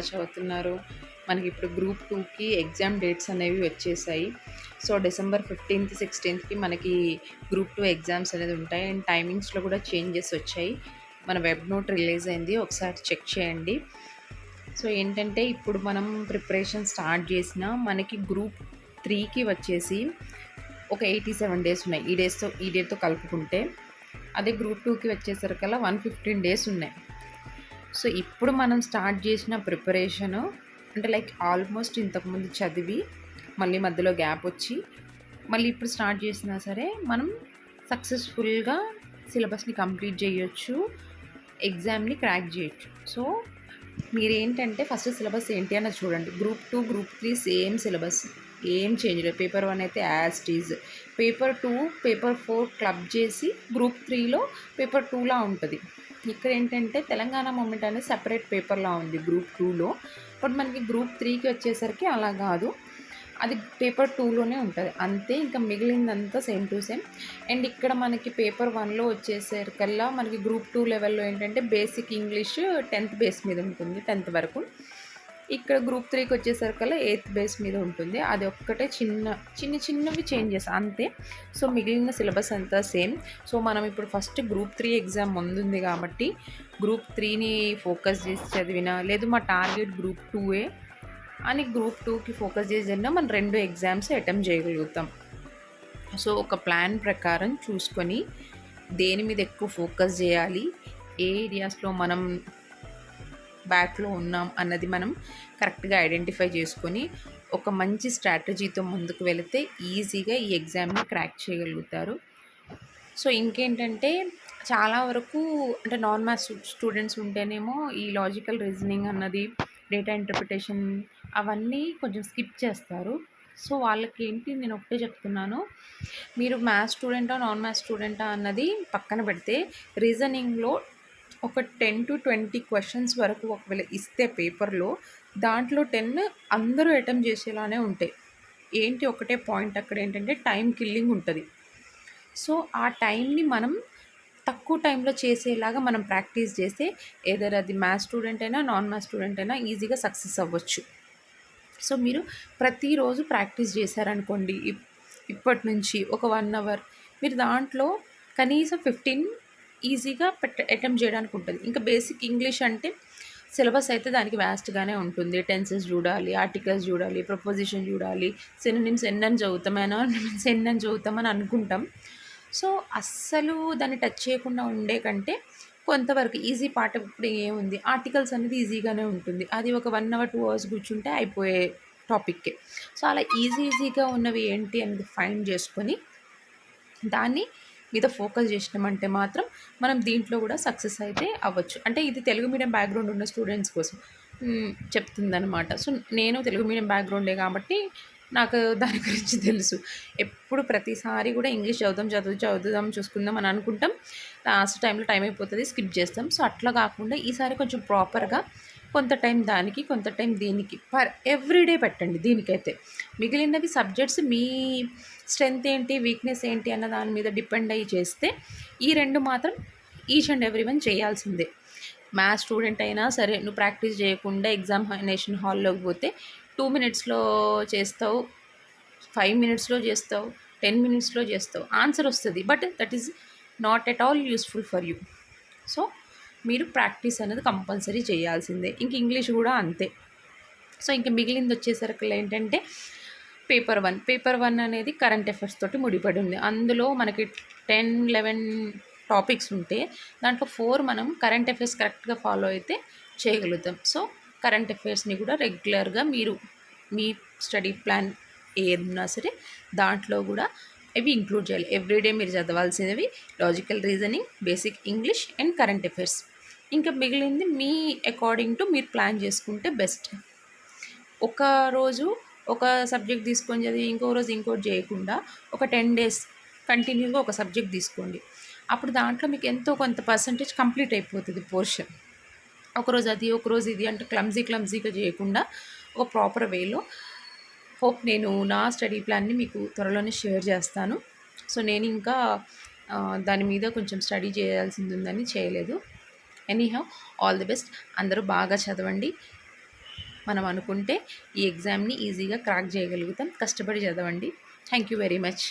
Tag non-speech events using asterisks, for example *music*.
ఎలా చదువుతున్నారు. మనకి ఇప్పుడు గ్రూప్ టూకి ఎగ్జామ్ డేట్స్ అనేవి వచ్చేసాయి. సో డిసెంబర్ ఫిఫ్టీన్త్ సిక్స్టీన్త్కి మనకి గ్రూప్ టూ ఎగ్జామ్స్ అనేది ఉంటాయి. అండ్ టైమింగ్స్లో కూడా చేంజెస్ వచ్చాయి. మన వెబ్ నోట్ రిలీజ్ అయింది. ఒకసారి చెక్ చేయండి. సో ఏంటంటే ఇప్పుడు మనం ప్రిపరేషన్ స్టార్ట్ చేసిన మనకి గ్రూప్ త్రీకి వచ్చేసి ఒక ఎయిటీ సెవెన్ డేస్ ఉన్నాయి. ఈ డేస్తో ఈ డేట్తో కలుపుకుంటే. అదే గ్రూప్ టూకి వచ్చేసరికల్లా వన్ ఫిఫ్టీన్ డేస్ ఉన్నాయి. సో ఇప్పుడు మనం స్టార్ట్ చేసిన ప్రిపరేషను అంటే లైక్ ఆల్మోస్ట్ ఇంతకుముందు చదివి మళ్ళీ మధ్యలో గ్యాప్ వచ్చి మళ్ళీ ఇప్పుడు స్టార్ట్ చేసినా సరే మనం సక్సెస్ఫుల్గా సిలబస్ని కంప్లీట్ చేయొచ్చు ఎగ్జామ్ని క్రాక్ చేయొచ్చు. సో మీరేంటంటే ఫస్ట్ సిలబస్ ఏంటి అన్నది చూడండి. Group two group three same syllabus. ఏం చేంజ్ లేదు. పేపర్ వన్ అయితే as is. Paper two paper four club చేసి గ్రూప్ త్రీలో పేపర్ టూలా ఉంటుంది. ఇక్కడ ఏంటంటే తెలంగాణ మూమెంట్ అనేది సెపరేట్ పేపర్లా ఉంది గ్రూప్ టూలో. బట్ మనకి గ్రూప్ త్రీకి వచ్చేసరికి అలా కాదు. అది పేపర్ టూలోనే ఉంటుంది. అంతే ఇంకా మిగిలిందంతా సేమ్ టు సేమ్. అండ్ ఇక్కడ మనకి పేపర్ వన్లో వచ్చేసరికల్లా మనకి గ్రూప్ టూ లెవెల్లో ఏంటంటే బేసిక్ ఇంగ్లీష్ టెన్త్ బేస్ మీద ఉంటుంది టెన్త్ వరకు. ఇక్కడ గ్రూప్ త్రీకి వచ్చేసరికల్లా ఎయిత్ బేస్ మీద ఉంటుంది. అది ఒక్కటే చిన్న చిన్న చిన్నవి చేంజెస్ అంతే. సో మిగిలిన సిలబస్ అంతా సేమ్. సో మనం ఇప్పుడు ఫస్ట్ గ్రూప్ త్రీ ఎగ్జామ్ ముందుంది కాబట్టి గ్రూప్ త్రీని ఫోకస్ చేసి చదివినా లేదు మా టార్గెట్ గ్రూప్ టూఏ అని గ్రూప్ టూకి ఫోకస్ చేసి చదివినా మనం రెండు ఎగ్జామ్స్ అటెంప్ట్ చేయగలుగుతాం. సో ఒక ప్లాన్ ప్రకారం చూసుకొని దేని మీద ఎక్కువ ఫోకస్ చేయాలి ఏ ఏరియాస్లో మనం బ్యాక్లో ఉన్నాం అన్నది మనం కరెక్ట్గా ఐడెంటిఫై చేసుకొని ఒక మంచి స్ట్రాటజీతో ముందుకు వెళితే ఈజీగా ఈ ఎగ్జామ్ని క్రాక్ చేయగలుగుతారు. సో ఇంకేంటంటే చాలా వరకు అంటే నాన్ మ్యాథ్స్ స్టూడెంట్స్ ఉంటేనేమో ఈ లాజికల్ రీజనింగ్ అన్నది డేటా ఇంటర్ప్రిటేషన్ అవన్నీ కొంచెం స్కిప్ చేస్తారు. సో వాళ్ళకి ఏంటి నేను ఒకటే చెప్తున్నాను. మీరు మ్యాథ్స్ స్టూడెంటా నాన్ మ్యాథ్స్ స్టూడెంటా అన్నది పక్కన పెడితే రీజనింగ్లో ఒక టెన్ టు ట్వంటీ క్వశ్చన్స్ వరకు ఒకవేళ ఇస్తే పేపర్లో దాంట్లో టెన్ అందరూ అటెంప్ట్ చేసేలానే ఉంటాయి. ఏంటి ఒకటే పాయింట్ అక్కడ ఏంటంటే టైం కిల్లింగ్ ఉంటుంది. సో ఆ టైంని మనం తక్కువ టైంలో చేసేలాగా మనం ప్రాక్టీస్ చేస్తే ఏదైనా అది మ్యాథ్స్ స్టూడెంట్ అయినా నాన్ మ్యాథ్స్ స్టూడెంట్ అయినా ఈజీగా సక్సెస్ అవ్వచ్చు. సో మీరు ప్రతిరోజు ప్రాక్టీస్ చేశారనుకోండి ఇప్- ఇప్పటి నుంచి ఒక వన్ అవర్ మీరు దాంట్లో కనీసం ఫిఫ్టీన్ ఈజీగా పెట్ట అటెంప్ట్ చేయడానికి ఉంటుంది. ఇంకా బేసిక్ ఇంగ్లీష్ అంటే సిలబస్ అయితే దానికి వ్యాస్ట్గానే ఉంటుంది. టెన్సెస్ చూడాలి ఆర్టికల్స్ చూడాలి ప్రపోజిషన్ చూడాలి సినిమ్స్ ఎన్నని చదువుతామైనా ఎన్నని చదువుతామని అనుకుంటాం. సో అస్సలు దాన్ని టచ్ చేయకుండా ఉండే కంటే కొంతవరకు ఈజీ పార్ట్ ఇప్పుడు ఏముంది? ఆర్టికల్స్ అనేది ఈజీగానే ఉంటుంది. అది ఒక వన్ అవర్ టూ అవర్స్ కూర్చుంటే అయిపోయే టాపిక్కే సో అలా ఈజీ ఈజీగా ఉన్నవి ఏంటి అనేది ఫైండ్ చేసుకొని దాన్ని మీద ఫోకస్ చేసినామంటే మాత్రం మనం దీంట్లో కూడా సక్సెస్ అయితే అవ్వచ్చు. అంటే ఇది తెలుగు మీడియం బ్యాక్గ్రౌండ్ ఉన్న స్టూడెంట్స్ కోసం చెప్తుందనమాట సో నేను తెలుగు మీడియం బ్యాక్గ్రౌండే కాబట్టి నాకు దాని *laughs* గురించి తెలుసు. ఎప్పుడు ప్రతిసారి కూడా ఇంగ్లీష్ చదువుదాం చదువు చదువుదాం చూసుకుందాం అని అనుకుంటాం. లాస్ట్ టైంలో టైం అయిపోతుంది స్కిప్ చేస్తాం. సో అట్లా కాకుండా ఈసారి కొంచెం ప్రాపర్గా కొంత టైం దానికి కొంత టైం దీనికి. పర్ ఎవ్రీడే పెట్టండి దీనికైతే. మిగిలినవి సబ్జెక్ట్స్ మీ స్ట్రెంగ్త్ ఏంటి వీక్నెస్ ఏంటి అన్న దాని మీద డిపెండ్ అయ్యి చేస్తే ఈ రెండు మాత్రం ఈచ్ అండ్ ఎవ్రీ వన్ చేయాల్సిందే. మ్యాథ్స్ స్టూడెంట్ అయినా సరే నువ్వు ప్రాక్టీస్ చేయకుండా ఎగ్జామినేషన్ హాల్లోకి పోతే టూ మినిట్స్లో చేస్తావు ఫైవ్ మినిట్స్లో చేస్తావు టెన్ మినిట్స్లో చేస్తావు. ఆన్సర్ వస్తుంది. But that is not at all useful for you. So మీరు ప్రాక్టీస్ అనేది కంపల్సరీ చేయాల్సిందే. ఇంక ఇంగ్లీష్ కూడా అంతే. సో ఇంక మిగిలింది వచ్చేసరికి ఏంటంటే పేపర్ వన్. పేపర్ వన్ అనేది కరెంట్ అఫైర్స్ తోటి ముడిపడి ఉంది. అందులో మనకి టెన్ లెవెన్ టాపిక్స్ ఉంటే దాంట్లో ఫోర్ మనం కరెంట్ అఫైర్స్ కరెక్ట్గా ఫాలో అయితే చేయగలుగుతాం. సో కరెంట్ అఫైర్స్ని కూడా రెగ్యులర్గా మీరు మీ స్టడీ ప్లాన్ ఏదన్నా సరే దాంట్లో కూడా ఇవి ఇంక్లూడ్ చేయాలి. ఎవ్రీడే మీరు చదవాల్సినవి logical reasoning basic English and current affairs. ఇంకా మిగిలింది మీ అకార్డింగ్ టు మీరు ప్లాన్ చేసుకుంటే బెస్ట్ ఒక రోజు ఒక సబ్జెక్ట్ తీసుకొని చదివి ఇంకో రోజు ఇంకోటి చేయకుండా ఒక టెన్ డేస్ కంటిన్యూగా ఒక సబ్జెక్ట్ తీసుకోండి. అప్పుడు దాంట్లో మీకు ఎంతో కొంత పర్సంటేజ్ కంప్లీట్ అయిపోతుంది పోర్షన్ ఒకరోజు అది ఒకరోజు ఇది అంటే క్లమ్జీ క్లమ్జీగా చేయకుండా ఒక ప్రాపర్ వేలో హోప్ నేను నా స్టడీ ప్లాన్ని మీకు త్వరలోనే షేర్ చేస్తాను. సో నేను ఇంకా దాని మీద కొంచెం స్టడీ చేయాల్సింది ఉందని చేయలేదు. ఎనీహౌ ఆల్ ది బెస్ట్ అందరూ బాగా చదవండి. మనం అనుకుంటే ఈ ఎగ్జామ్ని ఈజీగా క్రాక్ చేయగలుగుతాం. కష్టపడి చదవండి. Thank you very much